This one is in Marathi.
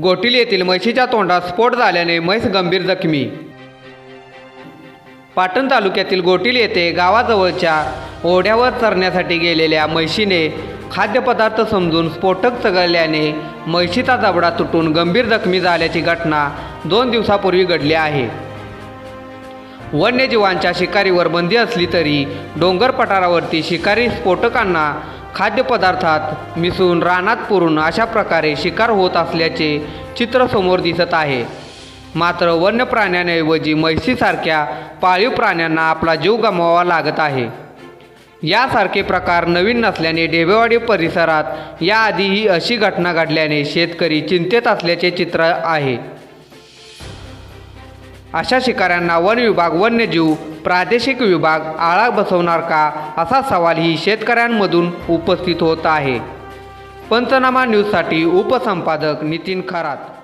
गोटील येथील म्हशीच्या तोंडात स्फोट झाल्याने म्हैस गंभीर जखमी. पाटण तालुक्यातील गोटील येथे गावाजवळच्या ओढ्यावर चरण्यासाठी गेलेल्या म्हशीने खाद्यपदार्थ समजून स्फोटक चघळल्याने म्हशीचा जबडा तुटून गंभीर जखमी झाल्याची घटना दोन दिवसापूर्वी घडली आहे. वन्यजीवांच्या शिकारीवर बंदी असली तरी डोंगर पठारावरती शिकारी स्फोटकांना खाद्यपदार्थात मिसळून रानात पुरून अशा प्रकारे शिकार होत असल्याचे चित्र समोर दिसत आहे. मात्र वन्य प्राण्यांऐवजी म्हैसीसारख्या पाळीव प्राण्यांना आपला जीव गमवावा लागत आहे. यासारखे प्रकार नवीन नसल्याने ढेबेवाडी परिसरात याआधीही अशी घटना घडल्याने शेतकरी चिंतेत असल्याचे चित्र आहे. अशा शिकाऱ्यांना वन विभाग वन्यजीव प्रादेशिक विभाग आळा बसवणार का? असा सवालही शेतकऱ्यांमधून उपस्थित होत आहे. पंचनामा न्यूजसाठी उपसंपादक नितीन खरात.